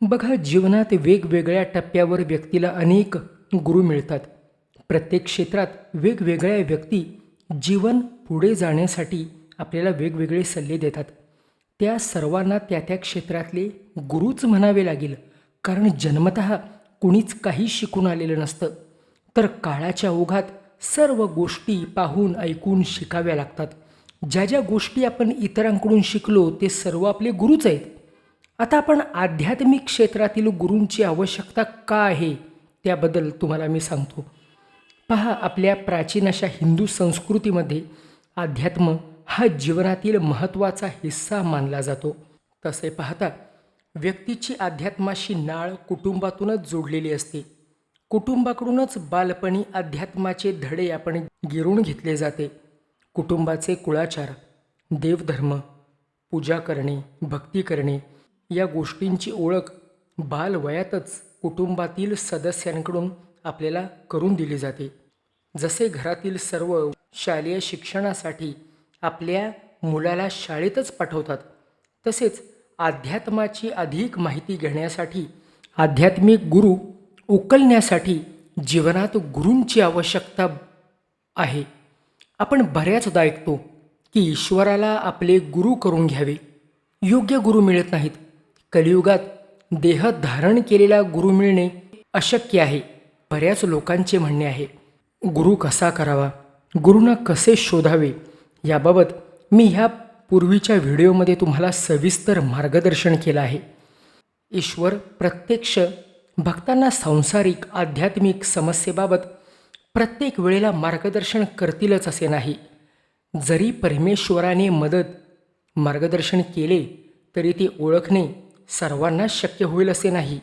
बघा जीवनात वेगवेगळ्या टप्प्यावर व्यक्तीला अनेक गुरु मिळतात. प्रत्येक क्षेत्रात वेगवेगळ्या व्यक्ती जीवन पुढे जाण्यासाठी आपल्याला वेगवेगळे सल्ले देतात. त्या सर्वांना त्या त्या क्षेत्रातले गुरुच म्हणावे लागेल. कारण जन्मत कुणीच काही शिकून आलेलं नसतं. तर काळाच्या ओघात सर्व गोष्टी पाहून ऐकून शिकाव्या लागतात. ज्या ज्या गोष्टी आपण इतरांकडून शिकलो ते सर्व आपले गुरुच आहेत. आता आपण आध्यात्मिक क्षेत्रातील गुरूंची आवश्यकता का आहे त्याबद्दल तुम्हाला मी सांगतो. पहा आपल्या प्राचीन अशा हिंदू संस्कृतीमध्ये अध्यात्म हा जीवनातील महत्त्वाचा हिस्सा मानला जातो. तसे पाहता व्यक्तीची अध्यात्माशी नाळ कुटुंबातूनच जोडलेली असते. कुटुंबाकडूनच बालपणी अध्यात्माचे धडे आपण गिरून घेतले जाते. कुटुंबाचे कुळाचार देवधर्म पूजा करणे भक्ती करणे या गोष्टींची ओळख बालवयातच कुटुंबातील सदस्यांकडून आपल्याला करून दिली जाते. जसे घरातील सर्व शालेय शिक्षणासाठी आपल्या मुलाला शाळेतच पाठवतात तसेच अध्यात्माची अधिक माहिती घेण्यासाठी आध्यात्मिक गुरु उकलण्यासाठी जीवनात गुरूंची आवश्यकता आहे. आपण बऱ्याचदा ऐकतो की ईश्वराला आपले गुरु करून घ्यावे. योग्य गुरु मिळत नाहीत. कलियुगात देह धारण केलेला गुरु मिळणे अशक्य आहे. बऱ्याच लोकांचे म्हणणे आहे गुरु कसा करावा? गुरुना कसे शोधावे? याबाबत मी ह्या पूर्वीच्या व्हिडिओमध्ये तुम्हाला सविस्तर मार्गदर्शन केलं आहे. ईश्वर प्रत्यक्ष भक्तांना सांसारिक आध्यात्मिक समस्येबाबत प्रत्येक वेळेला मार्गदर्शन करतीलच असे नाही. जरी परमेश्वराने मदत मार्गदर्शन केले तरी ते ओळखणे सर्वांनाच शक्य होईल असे नाही.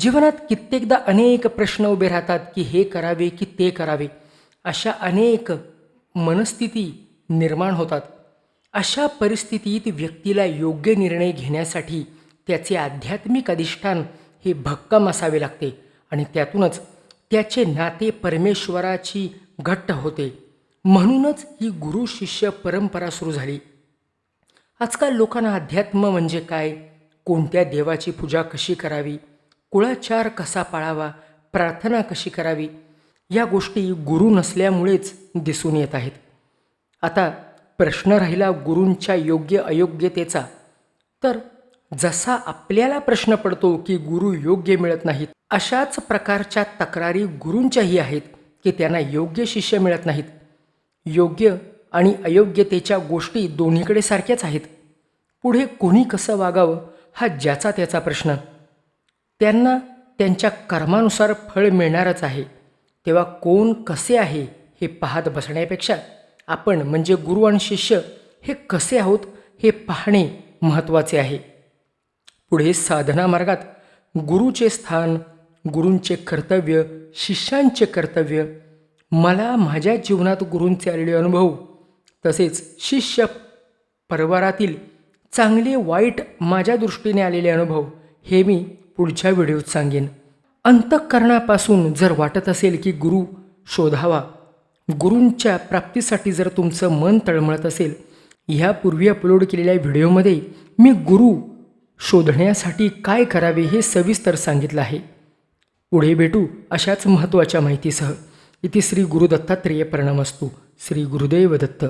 जीवनात कित्येकदा अनेक प्रश्न उभे राहतात की हे करावे की ते करावे. अशा अनेक मनस्थिती निर्माण होतात. अशा परिस्थितीत व्यक्तीला योग्य निर्णय घेण्यासाठी त्याचे आध्यात्मिक अधिष्ठान हे भक्कम असावे लागते आणि त्यातूनच त्याचे नाते परमेश्वराची घट्ट होते. म्हणूनच ही गुरु शिष्य परंपरा सुरू झाली. आजकाल लोकांना अध्यात्म म्हणजे काय? कोणत्या देवाची पूजा कशी करावी? कुळाचार कसा पाळावा? प्रार्थना कशी करावी? या गोष्टी गुरु नसल्यामुळेच दिसून येत आहेत. आता प्रश्न राहिला गुरूंच्या योग्य अयोग्यतेचा. तर जसा आपल्याला प्रश्न पडतो की गुरु योग्य मिळत नाहीत अशाच प्रकारच्या तक्रारी गुरूंच्याही आहेत की त्यांना योग्य शिष्य मिळत नाहीत. योग्य आणि अयोग्यतेच्या गोष्टी दोन्हीकडे सारख्याच आहेत. पुढे कोणी कसं वागावं? हा ज्याचा त्याचा प्रश्न. त्यांना त्यांच्या कर्मानुसार फळ मिळणारच आहे. तेव्हा कोण कसे आहे हे पाहत बसण्यापेक्षा आपण म्हणजे गुरु आणि शिष्य हे कसे आहोत हे पाहणे महत्त्वाचे आहे. पुढे साधना मार्गात गुरुचे स्थान गुरूंचे कर्तव्य शिष्यांचे कर्तव्य मला माझ्या जीवनात गुरूंचे आलेले अनुभव तसेच शिष्य परिवारातील चांगले वाईट माझ्या दृष्टीने आलेले अनुभव हे मी पुढच्या व्हिडिओत सांगेन. अंतःकरणापासून जर वाटत असेल की गुरु शोधावा गुरूंच्या प्राप्तीसाठी जर तुमचं मन तळमळत असेल ह्यापूर्वी अपलोड केलेल्या व्हिडिओमध्ये मी गुरु शोधण्यासाठी काय करावे हे सविस्तर सांगितलं आहे. पुढे भेटू अशाच महत्त्वाच्या माहितीसह. इथे श्री गुरुदत्तात्रेय प्रणमस्तू. श्री गुरुदेव दत्त.